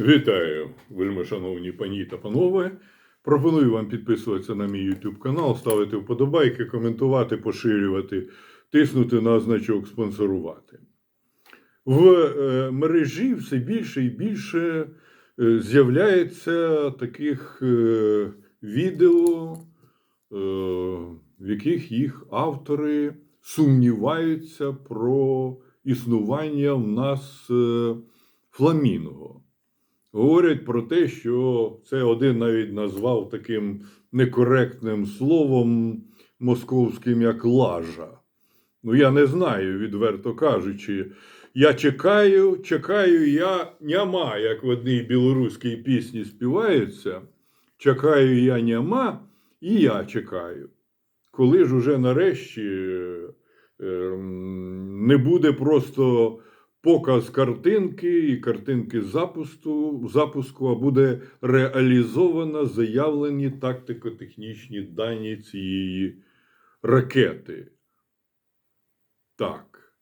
Вітаю, вельми шановні пані та панове. Пропоную вам підписуватися на мій YouTube канал, ставити вподобайки, коментувати, поширювати, тиснути на значок спонсорувати. В е, мережі все більше і більше е, з'являється таких е, відео, в яких їх автори сумніваються про існування в нас фламінго. Говорять про те, що це один навіть назвав таким некоректним словом московським як лажа. Ну, я не знаю, відверто кажучи. Я чекаю, чекаю, я няма, як в одній білоруській пісні співається. Чекаю я няма, і я чекаю. Коли ж уже нарешті ем, не буде просто показ картинки і картинки запуску, запуску, а буде реалізовано заявлені тактико-технічні дані цієї ракети. Так.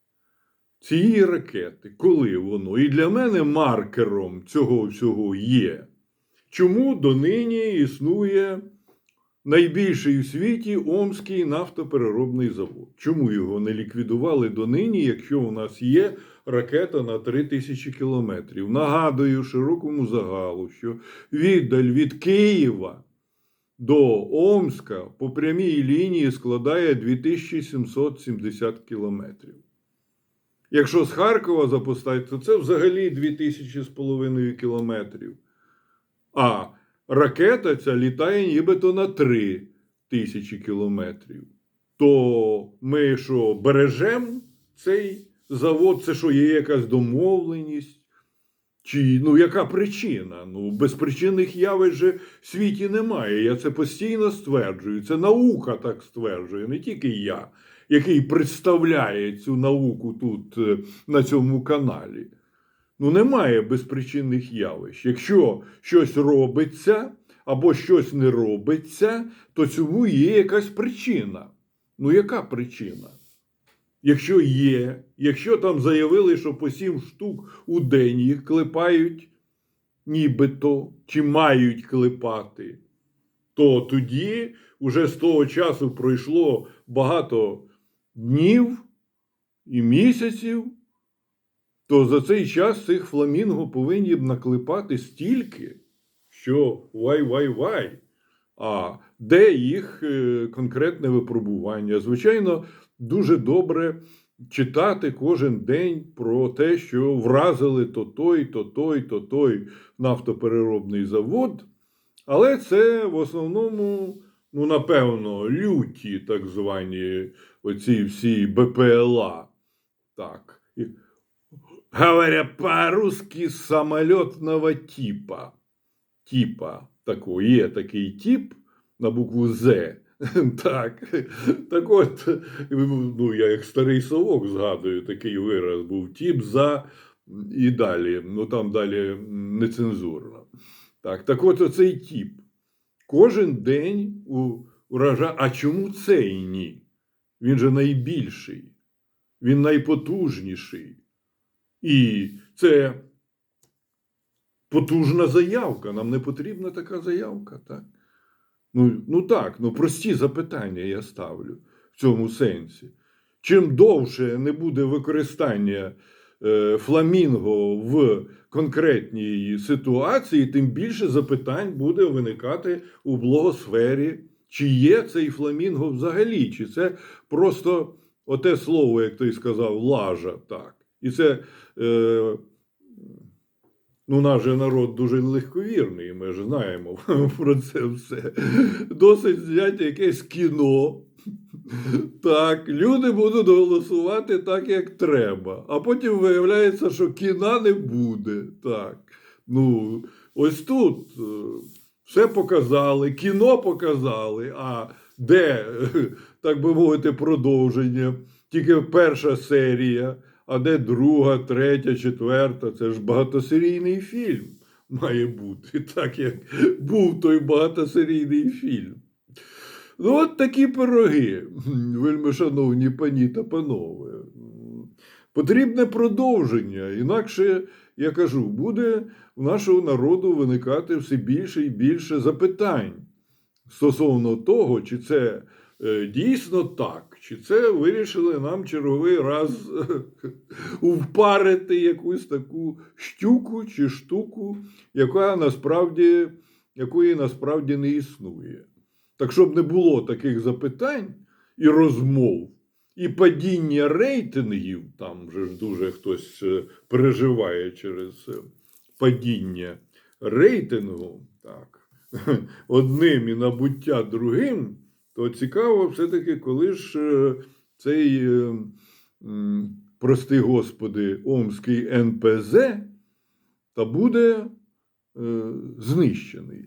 Цієї ракети, коли воно? І для мене маркером цього всього є. Чому донині існує найбільший у світі Омський нафтопереробний завод? Чому його не ліквідували донині, якщо у нас є ракета на 3000 кілометрів? Нагадую широкому загалу, що віддаль від Києва до Омська по прямій лінії складає 2770 кілометрів. Якщо з Харкова запускати, то це взагалі 2000 з половиною кілометрів. А ракета ця літає нібито на 3 тисячі кілометрів. То ми що, бережемо цей завод? Це що, є якась домовленість? Чи ну яка причина? Ну, безпричинних явищ же в світі немає. Я це постійно стверджую. Це наука так стверджує, не тільки я, який представляє цю науку тут е, на цьому каналі. Ну, немає безпричинних явищ. Якщо щось робиться або щось не робиться, то цьому є якась причина. Ну, яка причина? Якщо є, якщо там заявили, що по сім штук у день їх клепають, нібито, чи мають клепати, то тоді вже з того часу пройшло багато днів і місяців, то за цей час цих фламінго повинні б наклепати стільки, що вай-вай-вай. А де їх е, конкретне випробування? Звичайно, дуже добре читати кожен день про те, що вразили то той, то той, то той нафтопереробний завод. Але це в основному, ну, напевно, люті, так звані оці всі БПЛА. Так. Говоря по-русски, самолетного типа. Типа такого. Є такий тип на букву З. Так, так от, ну, я як старий совок згадую, такий вираз був тіп за і далі. Ну там далі нецензурно. Так, так от оцей тіп. Кожен день у урожа. А чому цей ні? Він же найбільший, він найпотужніший. І це потужна заявка. Нам не потрібна така заявка, так? Ну, ну так, ну прості запитання я ставлю в цьому сенсі. Чим довше не буде використання е, фламінго в конкретній ситуації, тим більше запитань буде виникати у блогосфері, чи є цей фламінго взагалі, чи це просто оте слово, як ти сказав, лажа. так. І це. Е, Ну, наш же народ дуже легковірний, ми ж знаємо про це все. Досить зняти якесь кіно. Так, люди будуть голосувати так, як треба. А потім виявляється, що кіна не буде. Так. Ну, ось тут е, все показали, кіно показали, а де, так би мовити, продовження? Тільки перша серія а де друга, третя, четверта. Це ж багатосерійний фільм має бути, так як був той багатосерійний фільм. Ну, от такі пироги, вельми шановні пані та панове. Потрібне продовження. Інакше, я кажу, буде у нашого народу виникати все більше і більше запитань стосовно того, чи це дійсно так, чи це вирішили нам черговий раз впарити якусь таку щуку чи штуку, яка насправді, якої насправді не існує. Так щоб не було таких запитань і розмов, і падіння рейтингів, там вже ж дуже хтось е, переживає через е, падіння рейтингу, так, одним і набуття другим, то цікаво все-таки, коли ж е, цей, е, прости Господи, Омський НПЗ та буде е, знищений.